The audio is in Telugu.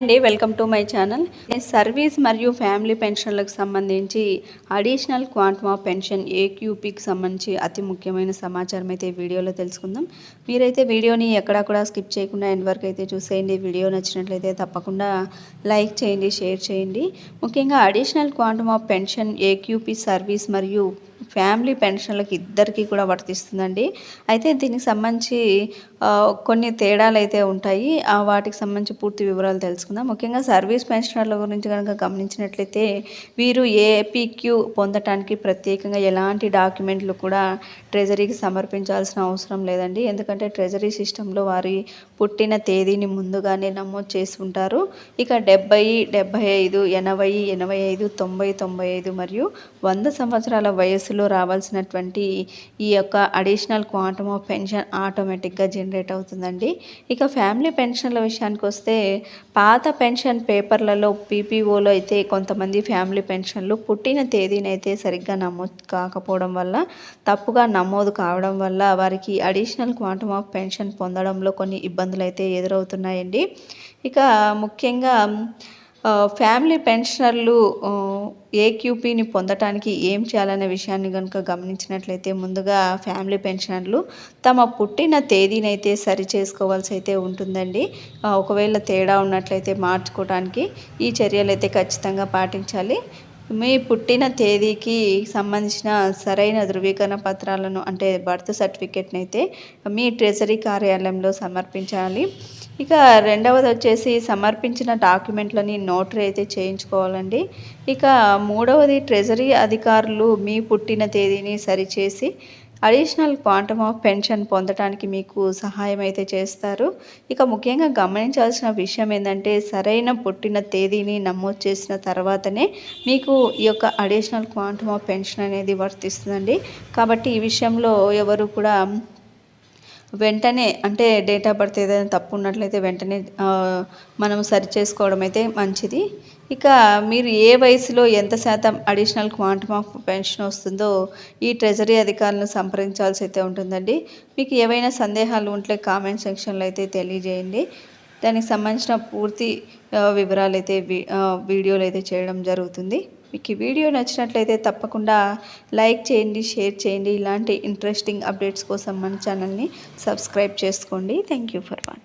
అండి welcome to my channel. Service మరియు ఫ్యామిలీ పెన్షన్లకు సంబంధించి అడిషనల్ క్వాంటమ్ ఆఫ్ పెన్షన్ ఏక్యూపీకి సంబంధించి అతి ముఖ్యమైన సమాచారం అయితే వీడియోలో తెలుసుకుందాం. మీరైతే వీడియోని ఎక్కడా కూడా స్కిప్ చేయకుండా ఎండ్ వరకు అయితే చూసేయండి. వీడియో నచ్చినట్లయితే తప్పకుండా లైక్ చేయండి షేర్ చేయండి. ముఖ్యంగా additional quantum of pension AQP service మరియు ఫ్యామిలీ పెన్షన్లకు ఇద్దరికి కూడా వర్తిస్తుందండి. అయితే దీనికి సంబంధించి కొన్ని తేడాలు అయితే ఉంటాయి. ఆ వాటికి సంబంధించి పూర్తి వివరాలు తెలుసుకుందాం ముఖ్యంగా సర్వీస్ పెన్షనర్ల గురించి కనుక గమనించినట్లయితే వీరు ఏపీక్యూ పొందటానికి ప్రత్యేకంగా ఎలాంటి డాక్యుమెంట్లు కూడా ట్రెజరీకి సమర్పించాల్సిన అవసరం లేదండి. ఎందుకంటే ట్రెజరీ సిస్టంలో వారి పుట్టిన తేదీని ముందుగానే నమోదు చేసి ఉంటారు. ఇక డెబ్బై డెబ్బై ఐదు ఎనభై ఎనభై ఐదు తొంభై తొంభై ఐదు మరియు వంద సంవత్సరాల వయసులో రావాల్సినటువంటి ఈ యొక్క అడిషనల్ క్వాంటమ్ ఆఫ్ పెన్షన్ ఆటోమేటిక్గా జనరేట్ అవుతుందండి. ఇక ఫ్యామిలీ పెన్షన్ల విషయానికి వస్తే పాత పాత పెన్షన్ పేపర్లలో పీపీఓలో అయితే కొంతమంది ఫ్యామిలీ పెన్షన్లు పుట్టిన తేదీనైతే సరిగ్గా నమోదు కాకపోవడం వల్ల తప్పుగా నమోదు కావడం వల్ల వారికి అడిషనల్ క్వాంటమ్ ఆఫ్ పెన్షన్ పొందడంలో కొన్ని ఇబ్బందులు అయితే ఎదురవుతున్నాయండి. ఇక ముఖ్యంగా ఫ్యామిలీ పెన్షనర్లు ఏక్యూపీని పొందటానికి ఏం చేయాలనే విషయాన్ని కనుక గమనించినట్లయితే ముందుగా ఫ్యామిలీ పెన్షనర్లు తమ పుట్టిన తేదీనైతే సరి చేసుకోవాల్సి అయితే ఉంటుందండి ఒకవేళ తేడా ఉన్నట్లయితే మార్చుకోవడానికి ఈ చర్యలు అయితే ఖచ్చితంగా పాటించాలి. మీ పుట్టిన తేదీకి సంబంధించిన సరైన ధృవీకరణ పత్రాలను అంటే బర్త్ సర్టిఫికేట్ని అయితే మీ ట్రెజరీ కార్యాలయంలో సమర్పించాలి. ఇక రెండవది వచ్చేసి సమర్పించిన డాక్యుమెంట్లని నోటరీ అయితే చేయించుకోవాలండి. ఇక మూడవది ట్రెజరీ అధికారులు మీ పుట్టిన తేదీని సరిచేసి అడిషనల్ క్వాంటమ్ ఆఫ్ పెన్షన్ పొందడానికి మీకు సహాయం అయితే చేస్తారు. ఇక ముఖ్యంగా గమనించాల్సిన విషయం ఏంటంటే సరైన పుట్టిన తేదీని నమోదు చేసిన తర్వాతనే మీకు ఈ యొక్క అడిషనల్ క్వాంటమ్ ఆఫ్ పెన్షన్ అనేది వర్తిస్తుందండి. కాబట్టి ఈ విషయంలో ఎవరు కూడా వెంటనే అంటే డేట్ ఆఫ్ బర్త్ ఏదైనా తప్పు ఉన్నట్లయితే వెంటనే మనం సరి చేసుకోవడం అయితే మంచిది. ఇక మీరు ఏ వయసులో ఎంత శాతం అడిషనల్ క్వాంటమ్ ఆఫ్ పెన్షన్ వస్తుందో ఈ ట్రెజరీ అధికారులను సంప్రదించాల్సి అయితే ఉంటుందండి. మీకు ఏవైనా సందేహాలు ఉంటే కామెంట్ సెక్షన్లో అయితే తెలియజేయండి. దానికి సంబంధించిన పూర్తి వివరాలు అయితే వీడియోలు అయితే చేయడం జరుగుతుంది. మీకు ఈ వీడియో నచ్చినట్లయితే తప్పకుండా లైక్ చేయండి షేర్ చేయండి. ఇలాంటి ఇంట్రెస్టింగ్ అప్డేట్స్ కోసం మన ఛానల్ని సబ్స్క్రైబ్ చేసుకోండి. Thank you for watching